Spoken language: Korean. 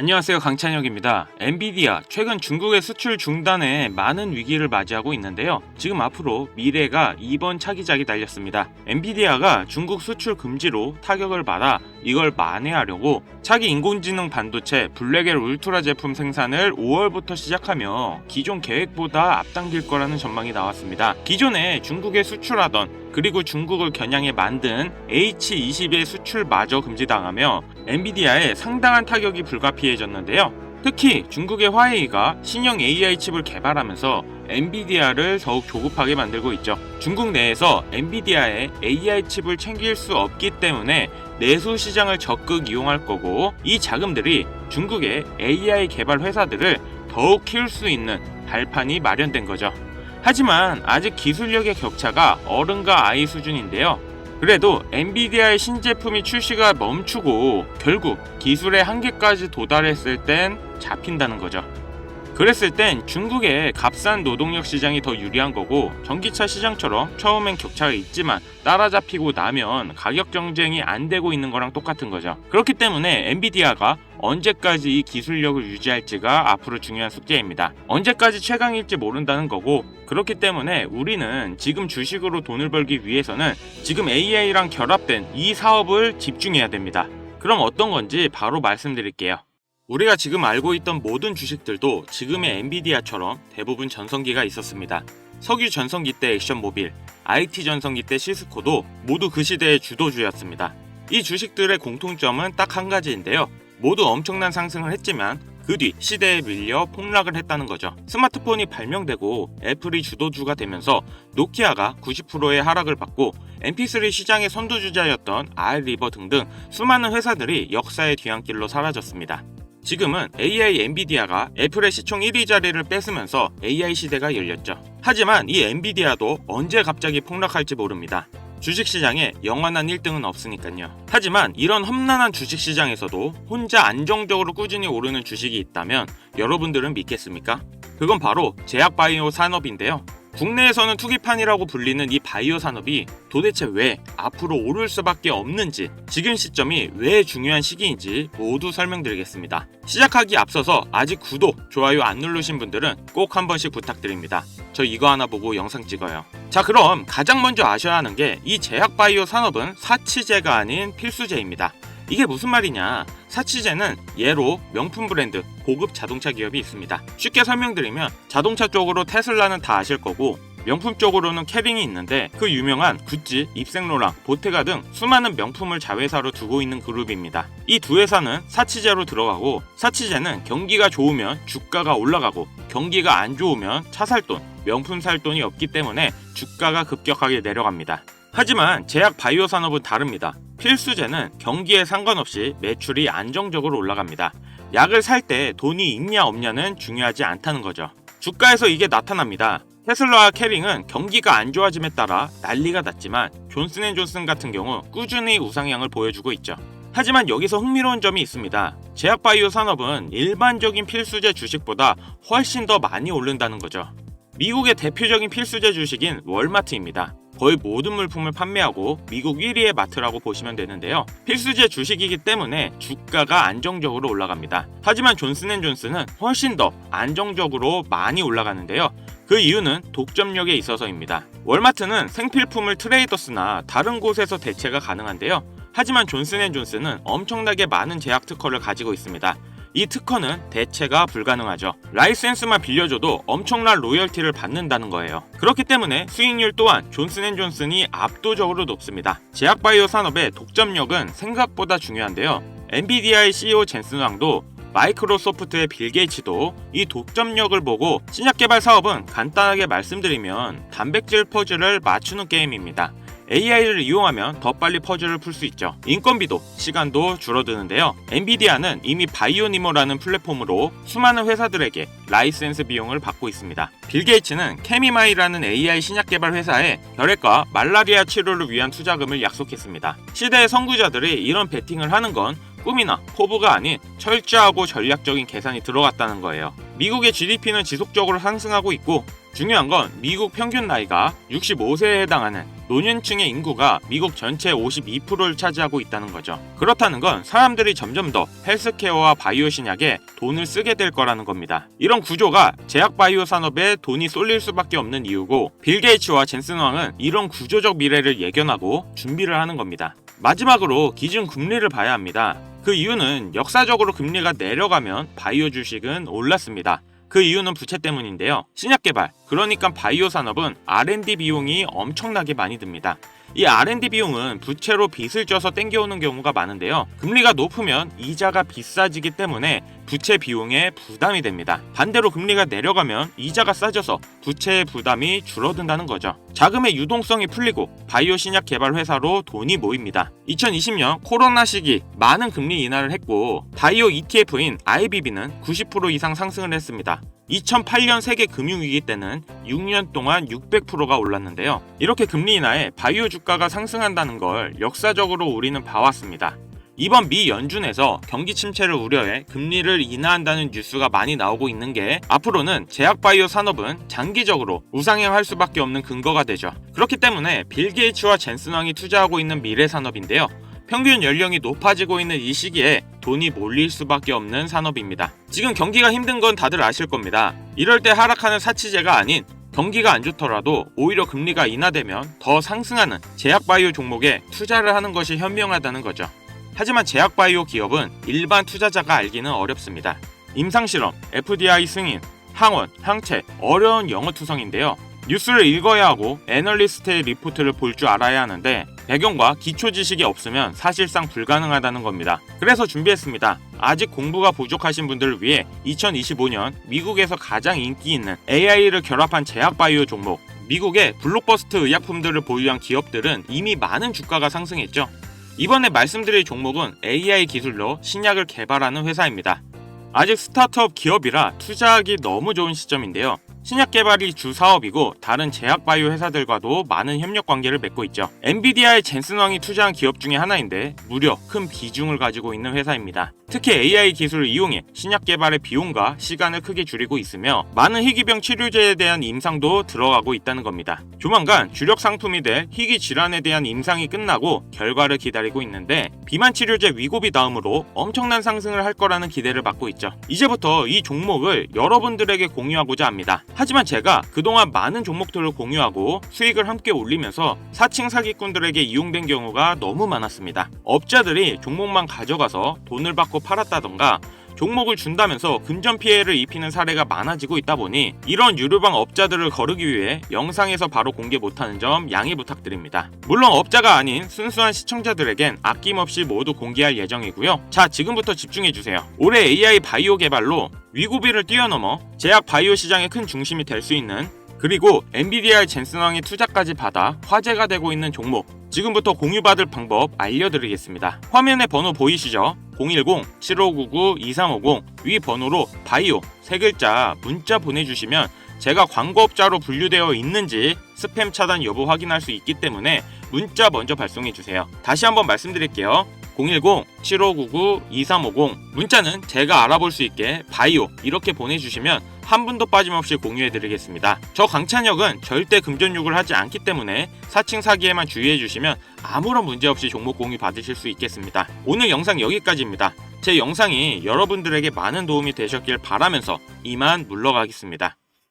안녕하세요 강찬혁입니다. 엔비디아 최근 중국의 수출 중단에 많은 위기를 맞이하고 있는데요. 지금 앞으로 미래가 이번 차기작이 달렸습니다. 엔비디아가 중국 수출 금지로 타격을 받아 이걸 만회하려고 차기 인공지능 반도체 블랙엘 울트라 제품 생산을 5월부터 시작하며 기존 계획보다 앞당길 거라는 전망이 나왔습니다. 기존에 중국에 수출하던 그리고 중국을 겨냥해 만든 H20의 수출마저 금지당하며 엔비디아에 상당한 타격이 불가피해졌는데요. 특히 중국의 화웨이가 신형 AI 칩을 개발하면서 엔비디아를 더욱 조급하게 만들고 있죠. 중국 내에서 엔비디아의 AI 칩을 챙길 수 없기 때문에 내수 시장을 적극 이용할 거고 이 자금들이 중국의 AI 개발 회사들을 더욱 키울 수 있는 발판이 마련된 거죠. 하지만 아직 기술력의 격차가 어른과 아이 수준인데요. 그래도 엔비디아의 신제품이 출시가 멈추고 결국 기술의 한계까지 도달했을 땐 잡힌다는 거죠. 그랬을 땐 중국의 값싼 노동력 시장이 더 유리한 거고 전기차 시장처럼 처음엔 격차가 있지만 따라잡히고 나면 가격 경쟁이 안 되고 있는 거랑 똑같은 거죠. 그렇기 때문에 엔비디아가 언제까지 이 기술력을 유지할지가 앞으로 중요한 숙제입니다. 언제까지 최강일지 모른다는 거고 그렇기 때문에 우리는 지금 주식으로 돈을 벌기 위해서는 지금 AI랑 결합된 이 사업을 집중해야 됩니다. 그럼 어떤 건지 바로 말씀드릴게요. 우리가 지금 알고 있던 모든 주식들도 지금의 엔비디아처럼 대부분 전성기가 있었습니다. 석유 전성기 때 액션모빌, IT 전성기 때 시스코도 모두 그 시대의 주도주였습니다. 이 주식들의 공통점은 딱 한 가지인데요. 모두 엄청난 상승을 했지만 그 뒤 시대에 밀려 폭락을 했다는 거죠. 스마트폰이 발명되고 애플이 주도주가 되면서 노키아가 90%의 하락을 받고 MP3 시장의 선두주자였던 알리버 등등 수많은 회사들이 역사의 뒤안길로 사라졌습니다. 지금은 AI 엔비디아가 애플의 시총 1위 자리를 뺏으면서 AI 시대가 열렸죠. 하지만 이 엔비디아도 언제 갑자기 폭락할지 모릅니다. 주식시장에 영원한 1등은 없으니까요. 하지만 이런 험난한 주식시장에서도 혼자 안정적으로 꾸준히 오르는 주식이 있다면 여러분들은 믿겠습니까? 그건 바로 제약바이오 산업인데요. 국내에서는 투기판이라고 불리는 이 바이오 산업이 도대체 왜 앞으로 오를 수밖에 없는지 지금 시점이 왜 중요한 시기인지 모두 설명드리겠습니다. 시작하기 앞서서 아직 구독, 좋아요 안 누르신 분들은 꼭 한 번씩 부탁드립니다. 저 이거 하나 보고 영상 찍어요. 자 그럼 가장 먼저 아셔야 하는 게 이 제약 바이오 산업은 사치제가 아닌 필수제입니다. 이게 무슨 말이냐? 사치제는 예로 명품 브랜드, 고급 자동차 기업이 있습니다. 쉽게 설명드리면 자동차 쪽으로 테슬라는 다 아실 거고 명품 쪽으로는 캐링이 있는데 그 유명한 구찌, 입생로랑, 보테가 등 수많은 명품을 자회사로 두고 있는 그룹입니다. 이 두 회사는 사치제로 들어가고 사치제는 경기가 좋으면 주가가 올라가고 경기가 안 좋으면 차 살 돈, 명품 살 돈이 없기 때문에 주가가 급격하게 내려갑니다. 하지만 제약 바이오 산업은 다릅니다. 필수제는 경기에 상관없이 매출이 안정적으로 올라갑니다. 약을 살 때 돈이 있냐 없냐는 중요하지 않다는 거죠. 주가에서 이게 나타납니다. 테슬라와 캐링은 경기가 안 좋아짐에 따라 난리가 났지만 존슨앤존슨 같은 경우 꾸준히 우상향을 보여주고 있죠. 하지만 여기서 흥미로운 점이 있습니다. 제약바이오 산업은 일반적인 필수제 주식보다 훨씬 더 많이 오른다는 거죠. 미국의 대표적인 필수제 주식인 월마트입니다. 거의 모든 물품을 판매하고 미국 1위의 마트라고 보시면 되는데요. 필수제 주식이기 때문에 주가가 안정적으로 올라갑니다. 하지만 존슨앤존슨은 훨씬 더 안정적으로 많이 올라가는데요. 그 이유는 독점력에 있어서입니다. 월마트는 생필품을 트레이더스나 다른 곳에서 대체가 가능한데요. 하지만 존슨앤존슨은 엄청나게 많은 제약 특허를 가지고 있습니다. 이 특허는 대체가 불가능하죠. 라이센스만 빌려줘도 엄청난 로열티를 받는다는 거예요. 그렇기 때문에 수익률 또한 존슨앤존슨이 압도적으로 높습니다. 제약바이오 산업의 독점력은 생각보다 중요한데요. 엔비디아의 CEO 젠슨 왕도 마이크로소프트의 빌 게이츠도 이 독점력을 보고 신약 개발 사업은 간단하게 말씀드리면 단백질 퍼즐을 맞추는 게임입니다. AI를 이용하면 더 빨리 퍼즐을 풀 수 있죠. 인건비도 시간도 줄어드는데요. 엔비디아는 이미 바이오니모라는 플랫폼으로 수많은 회사들에게 라이센스 비용을 받고 있습니다. 빌 게이츠는 케미마이라는 AI 신약 개발 회사에 혈액과 말라리아 치료를 위한 투자금을 약속했습니다. 시대의 선구자들이 이런 베팅을 하는 건 꿈이나 포부가 아닌 철저하고 전략적인 계산이 들어갔다는 거예요. 미국의 GDP는 지속적으로 상승하고 있고 중요한 건 미국 평균 나이가 65세에 해당하는 노년층의 인구가 미국 전체 52%를 차지하고 있다는 거죠. 그렇다는 건 사람들이 점점 더 헬스케어와 바이오 신약에 돈을 쓰게 될 거라는 겁니다. 이런 구조가 제약 바이오 산업에 돈이 쏠릴 수밖에 없는 이유고 빌 게이츠와 젠슨 왕은 이런 구조적 미래를 예견하고 준비를 하는 겁니다. 마지막으로 기준 금리를 봐야 합니다. 그 이유는 역사적으로 금리가 내려가면 바이오 주식은 올랐습니다. 그 이유는 부채 때문인데요. 신약 개발, 그러니까 바이오 산업은 R&D 비용이 엄청나게 많이 듭니다. 이 R&D 비용은 부채로 빚을 져서 땡겨오는 경우가 많은데요. 금리가 높으면 이자가 비싸지기 때문에 부채 비용에 부담이 됩니다. 반대로 금리가 내려가면 이자가 싸져서 부채의 부담이 줄어든다는 거죠. 자금의 유동성이 풀리고 바이오 신약 개발 회사로 돈이 모입니다. 2020년 코로나 시기 많은 금리 인하를 했고 바이오 ETF인 IBB는 90% 이상 상승을 했습니다. 2008년 세계 금융위기 때는 6년 동안 600%가 올랐는데요. 이렇게 금리 인하에 바이오 주가가 상승한다는 걸 역사적으로 우리는 봐왔습니다. 이번 미 연준에서 경기 침체를 우려해 금리를 인하한다는 뉴스가 많이 나오고 있는 게 앞으로는 제약 바이오 산업은 장기적으로 우상향할 수밖에 없는 근거가 되죠. 그렇기 때문에 빌 게이츠와 젠슨 왕이 투자하고 있는 미래 산업인데요. 평균 연령이 높아지고 있는 이 시기에 돈이 몰릴 수밖에 없는 산업입니다. 지금 경기가 힘든 건 다들 아실 겁니다. 이럴 때 하락하는 사치제가 아닌 경기가 안 좋더라도 오히려 금리가 인하되면 더 상승하는 제약 바이오 종목에 투자를 하는 것이 현명하다는 거죠. 하지만 제약 바이오 기업은 일반 투자자가 알기는 어렵습니다. 임상실험, FDI 승인, 항원, 항체, 어려운 영어 투성인데요. 뉴스를 읽어야 하고 애널리스트의 리포트를 볼 줄 알아야 하는데 배경과 기초 지식이 없으면 사실상 불가능하다는 겁니다. 그래서 준비했습니다. 아직 공부가 부족하신 분들을 위해 2025년 미국에서 가장 인기 있는 AI를 결합한 제약 바이오 종목 미국의 블록버스트 의약품들을 보유한 기업들은 이미 많은 주가가 상승했죠. 이번에 말씀드릴 종목은 AI 기술로 신약을 개발하는 회사입니다. 아직 스타트업 기업이라 투자하기 너무 좋은 시점인데요. 신약 개발이 주 사업이고 다른 제약 바이오 회사들과도 많은 협력 관계를 맺고 있죠. 엔비디아의 젠슨 왕이 투자한 기업 중에 하나인데 무려 큰 비중을 가지고 있는 회사입니다. 특히 AI 기술을 이용해 신약 개발의 비용과 시간을 크게 줄이고 있으며 많은 희귀병 치료제에 대한 임상도 들어가고 있다는 겁니다. 조만간 주력 상품이 될 희귀 질환에 대한 임상이 끝나고 결과를 기다리고 있는데 비만 치료제 위고비 다음으로 엄청난 상승을 할 거라는 기대를 받고 있죠. 이제부터 이 종목을 여러분들에게 공유하고자 합니다. 하지만 제가 그동안 많은 종목들을 공유하고 수익을 함께 올리면서 사칭 사기꾼들에게 이용된 경우가 너무 많았습니다. 업자들이 종목만 가져가서 돈을 받고 팔았다던가 종목을 준다면서 금전 피해를 입히는 사례가 많아지고 있다 보니 이런 유료방 업자들을 거르기 위해 영상에서 바로 공개 못하는 점 양해 부탁드립니다. 물론 업자가 아닌 순수한 시청자들에겐 아낌없이 모두 공개할 예정이고요. 자, 지금부터 집중해주세요. 올해 AI 바이오 개발로 위고비를 뛰어넘어 제약 바이오 시장의 큰 중심이 될 수 있는 그리고 엔비디아의 젠슨왕의 투자까지 받아 화제가 되고 있는 종목 지금부터 공유받을 방법 알려드리겠습니다. 화면에 번호 보이시죠? 010-7599-2350 위 번호로 바이오 세 글자 문자 보내주시면 제가 광고업자로 분류되어 있는지 스팸 차단 여부 확인할 수 있기 때문에 문자 먼저 발송해 주세요. 다시 한번 말씀드릴게요. 010-7599-2350 문자는 제가 알아볼 수 있게 바이오 이렇게 보내주시면 한 분도 빠짐없이 공유해드리겠습니다. 저 강찬혁은 절대 금전욕을 하지 않기 때문에 사칭 사기에만 주의해주시면 아무런 문제 없이 종목 공유 받으실 수 있겠습니다. 오늘 영상 여기까지입니다. 제 영상이 여러분들에게 많은 도움이 되셨길 바라면서 이만 물러가겠습니다.